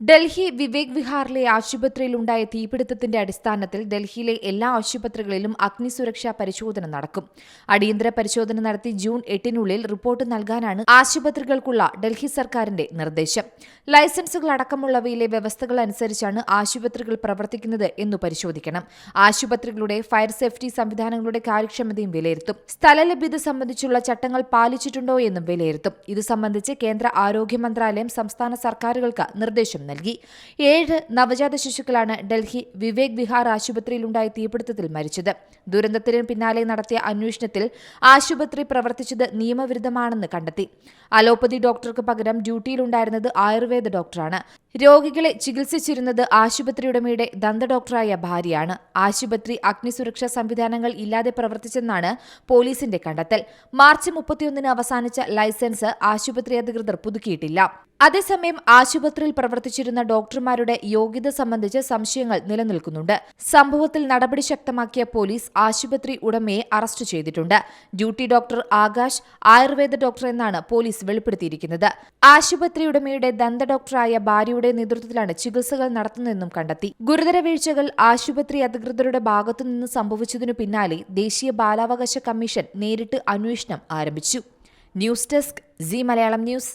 ഡൽഹി വിവേക് വിഹാറിലെ ആശുപത്രിയിലുണ്ടായ തീപിടുത്തത്തിന്റെ അടിസ്ഥാനത്തിൽ ഡൽഹിയിലെ എല്ലാ ആശുപത്രികളിലും അഗ്നിസുരക്ഷാ പരിശോധന നടക്കും. അടിയന്തര പരിശോധന നടത്തി ജൂൺ എട്ടിനുള്ളിൽ റിപ്പോർട്ട് നൽകാനാണ് ആശുപത്രികൾക്കുള്ള ഡൽഹി സർക്കാരിന്റെ നിർദ്ദേശം. ലൈസൻസുകൾ അടക്കമുള്ളവയിലെ വ്യവസ്ഥകൾ അനുസരിച്ചാണ് ആശുപത്രികൾ പ്രവർത്തിക്കുന്നത് എന്നു പരിശോധിക്കണം. ആശുപത്രികളുടെ ഫയർ സേഫ്റ്റി സംവിധാനങ്ങളുടെ കാര്യക്ഷമതയും വിലയിരുത്തും. സ്ഥലലഭ്യത സംബന്ധിച്ചുള്ള ചട്ടങ്ങൾ പാലിച്ചിട്ടുണ്ടോ എന്നും വിലയിരുത്തും. ഇത് സംബന്ധിച്ച് കേന്ദ്ര ആരോഗ്യ മന്ത്രാലയം സംസ്ഥാന സർക്കാരുകൾക്ക് നിർദ്ദേശം നൽകി. ഏഴ് നവജാത ശിശുക്കളാണ് ഡൽഹി വിവേക് വിഹാർ ആശുപത്രിയിലുണ്ടായ തീപിടുത്തത്തിൽ മരിച്ചത്. ദുരന്തത്തിന് പിന്നാലെ നടത്തിയ അന്വേഷണത്തിൽ ആശുപത്രി പ്രവർത്തിച്ചത് നിയമവിരുദ്ധമാണെന്ന് കണ്ടെത്തി. അലോപ്പതി ഡോക്ടർക്ക് പകരം ഡ്യൂട്ടിയിലുണ്ടായിരുന്നത് ആയുർവേദ ഡോക്ടറാണ്. രോഗികളെ ചികിത്സിച്ചിരുന്നത് ആശുപത്രിയുടമയുടെ ദന്ത ഡോക്ടറായ ഭാര്യയാണ്. ആശുപത്രി അഗ്നിസുരക്ഷാ സംവിധാനങ്ങൾ ഇല്ലാതെ പ്രവർത്തിച്ചെന്നാണ് പോലീസിന്റെ കണ്ടെത്തൽ. മാർച്ച് മുപ്പത്തിയൊന്നിന് അവസാനിച്ച ലൈസൻസ് ആശുപത്രി അധികൃതർ പുതുക്കിയിട്ടില്ല. അതേസമയം ആശുപത്രിയിൽ പ്രവർത്തിച്ചിരുന്ന ഡോക്ടർമാരുടെ യോഗ്യത സംബന്ധിച്ച് സംശയങ്ങൾ നിലനിൽക്കുന്നുണ്ട്. സംഭവത്തിൽ നടപടി ശക്തമാക്കിയ പോലീസ് ആശുപത്രി ഉടമയെ അറസ്റ്റ് ചെയ്തിട്ടുണ്ട്. Duty doctor Akash Ayurveda doctor എന്നാണ് പോലീസ് വെളിപ്പെടുത്തിയിരിക്കുന്നത്. ആശുപത്രി ഉടമയുടെ ദന്ത ഡോക്ടറായ ഭാര്യയുടെ നേതൃത്വത്തിലാണ് ചികിത്സകൾ നടത്തുന്നതെന്നും കണ്ടെത്തി. ഗുരുതര വീഴ്ചകൾ ആശുപത്രി അധികൃതരുടെ ഭാഗത്തുനിന്ന് സംഭവിച്ചതിനു പിന്നാലെ ദേശീയ ബാലാവകാശ കമ്മീഷൻ നേരിട്ട് അന്വേഷണം ആരംഭിച്ചു. News desk C Malayalam news.